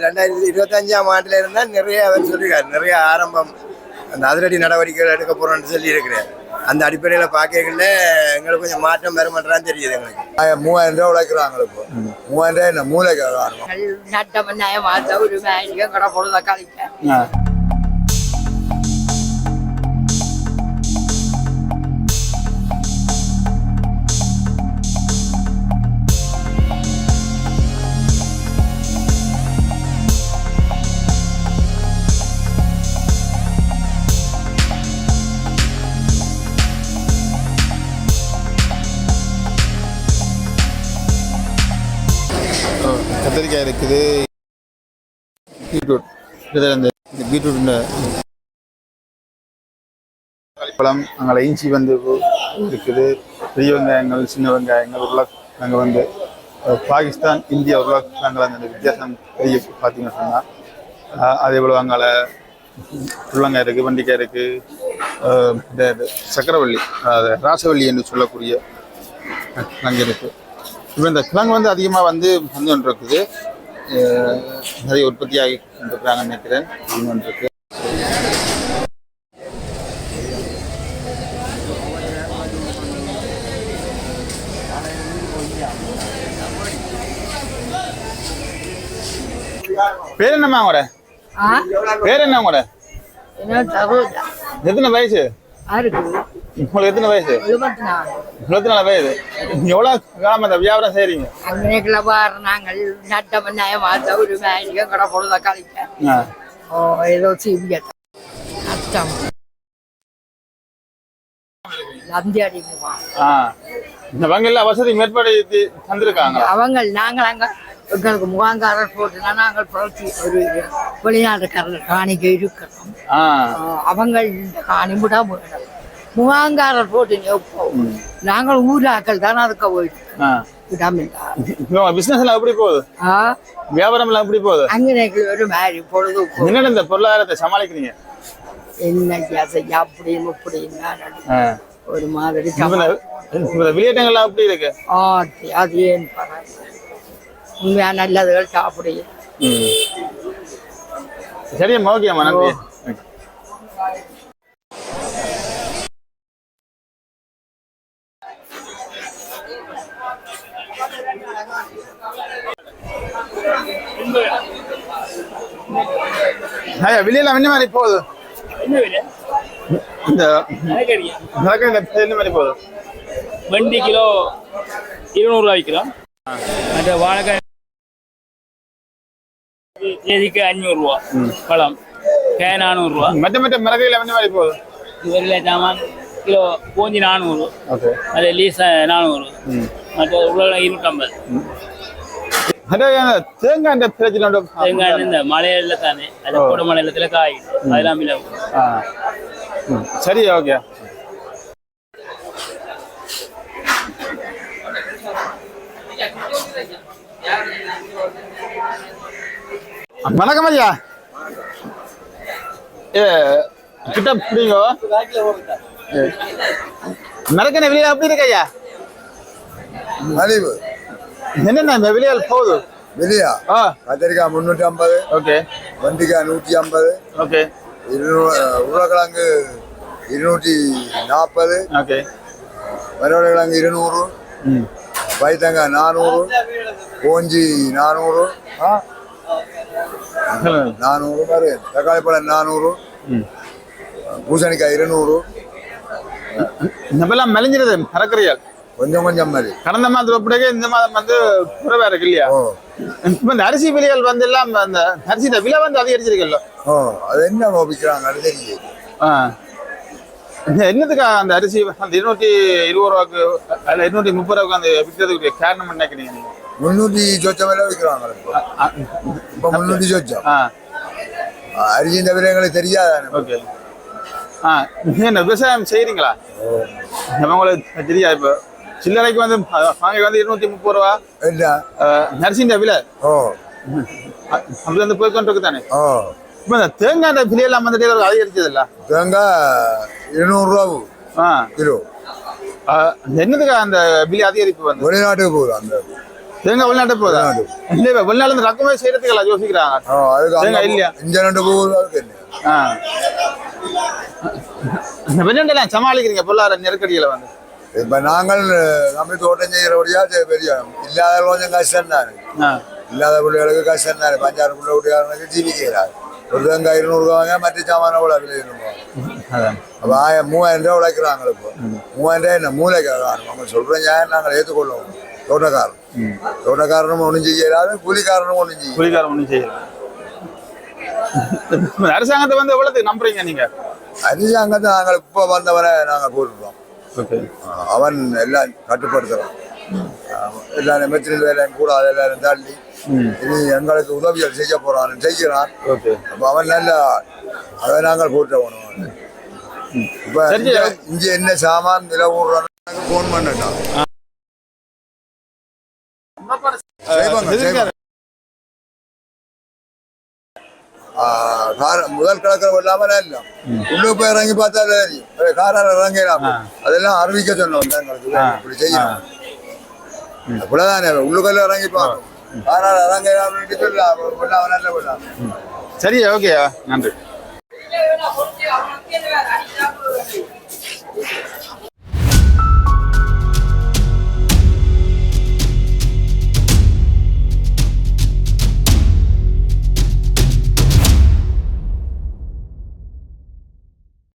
ரெண்டாயிரத்தி இருபத்தஞ்சாம் ஆண்டுல இருந்தா நிறைய அவர் சொல்லியிருக்காரு. நிறைய ஆரம்பம் அந்த அதிரடி நடவடிக்கைகள் எடுக்க போறோம்னு சொல்லி இருக்கிறார் அந்த அடிப்படையில் பார்க்கல எங்களுக்கு கொஞ்சம் மாற்றம் வருமானதான் தெரியுது எங்களுக்கு. மூவாயிரம் ரூபா உழைக்கிறாங்க இப்போ. மூவாயிரம் ரூபாய் என்ன? மூளைக்கு நட்டம் நயமாத்த ஒரு மேனியும் கடை பொழுத கழிக்க கத்திரிக்காய் இருக்குது. பீட்ரூட். இதில் இந்த இந்த பீட்ரூட் பழம் அங்கே இஞ்சி வந்து இருக்குது. பெரிய வெங்காயங்கள் சின்ன வெங்காயங்கள் உருளைக்கிழங்கு வந்து பாகிஸ்தான் இந்தியா உருளைக்கிழங்குல அந்த வித்தியாசம் பெரிய பார்த்தீங்கன்னு சொன்னால் அதே போல் அங்கே உள்ளங்காய் இருக்குது வண்டிக்காய் இருக்குது இந்த சக்கரவள்ளி அதாவது ராசவள்ளி என்று சொல்லக்கூடிய அங்கே இருக்குது இப்போ இந்த கிழங்கு வந்து அதிகமாக வந்து வந்து ஒன்று இருக்குது நிறைய உற்பத்தியாகி இருக்கிறாங்கன்னு நினைக்கிறேன். இது ஒன்று இருக்கு பேர் என்னம்மா உங்களோட? பேர் என்ன உங்களோட? எத்தனை வயசு? உங்களுக்கு எத்தனை வயசு? இருபத்தி நாலு. வயது. நீங்க எவ்வளவு காலமா இந்த வியாபாரம் செய்றீங்க? அங்கனைக்குள்ள பாரு நாங்கள் நட்டம் நயமாத்த ஒரு மேனியும் கடை பொழுத கழிக்க. ஓ ஏதோ அடிக்குமா? ஆ. இந்த வங்கில வசதி மேற்படுத்தி தந்திருக்காங்க அவங்க நாங்கள் அங்க எங்களுக்கு முகாங்காரர் போட்டுனா நாங்கள் புரட்சி ஒரு வெளிநாட்டுக்காரர் காணிக்க இருக்கிறோம். அவங்க இந்த காணி விட வேணும் முகாங்காரர் போட்டு நாங்கள் ஊராக்கள் தானே அதுக்கு போயிட்டு. பிசினஸ் எல்லாம் எப்படி போகுது? வியாபாரம் எல்லாம் எப்படி போகுது? அங்கனைக்கு ஒரு மாதிரி பொழுது என்னென்ன இந்த பொருளாதாரத்தை சமாளிக்கிறீங்க? என்ன செய்ய நான் ஆ. ஒரு மாதிரி வெளியேற்றங்கள்லாம் எப்படி இருக்கு? அது ஏன் உண்மையா நல்லதுகள் சாப்பிடு ம். சரிம்மா ஓகேம்மா நன்றி. ஐயா வெளியெல்லாம் என்ன மாதிரி போகுது இந்த என்ன மாதிரி போகுது வண்டி கிலோ இருநூறுவா விற்கிறோம் மற்ற வாழைக்காய் கேஜிக்கு அஞ்சூறுரூவா பழம் கே நானூறுரூவா மற்ற மற்ற மிளகையில் என்ன மாதிரி போகுது இவரில் சாமான் கிலோ பூஞ்சி நானூறு அது லீஸ் நானூறு மற்ற உள்ள இருநூற்றம்பது தேங்காய் பிரச்சனை. தேங்காய் இந்த மலையில தானே. அது கூட மலையிலத்தில் காய் அதெல்லாம் இல்லை. ஆ. ம். சரி ஓகே. வணக்கம் ஐயா. ஏ கிட்ட பிடிங்க. மறக்கண வெளியில அப்படி இருக்கு ஐயா? மலிவு. என்னென்ன வெளியால் போகுது? வெளியா கத்திரிக்காய் முந்நூற்றி ஐம்பது. ஓகே. வெண்டிக்காய் நூற்றி ஐம்பது. ஓகே. இருநூறு உருளைக்கிழங்கு இருநூற்றி நாற்பது. ஓகே. மரவள்ளிக்கிழங்கு இருநூறு. பைத்தங்காய் நானூறு. கோஞ்சி நானூறு. நானூறு பாரு தக்காளி பழம் நானூறு. பூசணிக்காய் இருநூறு. இந்த மாதிரிலாம் மெலிஞ்சிருது மறக்கறியால் கொஞ்சம் கொஞ்சம் மாதிரி. கடந்த மாதம் ஒப்படைக்க இந்த மாதம் வந்து குறைவா இருக்கு இல்லையா? இப்ப இந்த அரிசி விலைகள் வந்து எல்லாம் அந்த அரிசியோட விலை வந்து அதிகரிச்சிருக்கല്ലോ ஓ அது என்ன தெரியுது. ஆ. இந்த என்னத்துக்கா அந்த அரிசி அந்த இருநூற்றி இருபது ரூபாய்க்கு அல்ல இருநூற்றி முப்பது ரூபாய்க்கு அந்த விற்கிறதுக்கு காரணம் என்ன நினைக்கிறீங்க நீங்க? முந்நூற்றி சொச்சம் விலை விற்கிறாங்க இப்போ முந்நூற்றி சொச்சம். அரிசி இந்த விலை எங்களுக்கு தெரியாதானே ஓகே. ஆ என்ன விவசாயம் செய்றீங்களா? நம்ம உங்களுக்கு தெரியா இப்போ. சில்லறைக்கு வந்து வாங்கி வந்து இருநூத்தி முப்பது ரூபா. என்ன நரிசின்ற விலை? ஓ. அ- அப்படி வந்து போய் கொண்டு இருக்கு தானே ஓ. இப்போ இந்த தேங்காய் விலையெல்லாம் வந்துட்டு அதிகரிச்சது இல்ல தேங்காய் இருநூறுவா ஆ. கிலோ. என்னதுக்கா அந்த விலை அதிகரிப்பு வந்து? வெளிநாட்டுக்கு போகுது அந்த. தேங்காய் வெளிநாட்டு போதா இல்ல வெளிநாட்டுல இருந்து ரக்கமே செய்யறதுக்கு யோசிக்கிறாங்க. ஆ, அதுக்கு தேங்காய் இல்லையா? இங்க ரெண்டு பூ இருக்கு என்ன? ஆ. இந்த வெளிநாட்டுல சமாளிக்கிறீங்க பொருளாதார நெருக்கடிகளை வந்து. இப்ப நாங்கள் நம்ம தோட்டம் செய்யறபடியா பெரிய இல்லாத கொஞ்சம் கஷ்டம் தானே. இல்லாத பிள்ளைகளுக்கு கஷ்டம் தானே பஞ்சாறு பிள்ளை வீட்டுக்காரனுக்கு ஜீவிக்கிறார் ஒரு தேங்காய் இருநூறு வாங்க மற்ற சாமான இருந்தோம் அதான் அப்போ ஆயிரம் மூவாயிரம் ரூபா உழைக்கிறாங்க இப்போ மூவாயிரம் ரூபாய் என்ன மூளைக்காரன் அவங்க சொல்கிறேன் ஏன் நாங்கள் ஏற்றுக்கொள்ளுவோம் தோட்டக்காரன் தோட்டக்காரனும் ஒன்றும் செய்யலாது கூலிக்காரனும் ஒன்றும் செய்யும் குளிக்காரம் ஒன்றும் செய்யல அரசாங்கத்தை வந்து எவ்வளவுக்கு நம்புறீங்க நீங்க அரசாங்கத்தை நாங்கள் இப்போ வந்தவரை நாங்கள் கூட்டுறோம் அவன் எல்லாம் கட்டுப்படுத்துறான். எல்லாரும் மெத்திரில் வேலையும் கூடாது எல்லாரும் தள்ளி. இனி எங்களுக்கு உதவிகள் செய்ய போறான் செய்கிறான். அப்ப அவன் நல்ல அதை நாங்கள் போட்டவனும் இப்ப சரி. இங்க- என்ன சாமான் விலை விடுறான்னு போன் பண்ணட்டான் முதல் கிழக்கிற இல்லாம இல்லை உள்ள போய் இறங்கி பார்த்தா தெரியும் காரால இறங்கலாம் அதெல்லாம் அறிவிக்க சொன்னோம் எங்களுக்கு இப்படி செய்யணும் அப்படிதானே உள்ளுக்குள்ள இறங்கி பார்க்கணும் காரால இறங்கலாம் சொல்லலாம் நல்ல விடலாம் சரி ஓகே நன்றி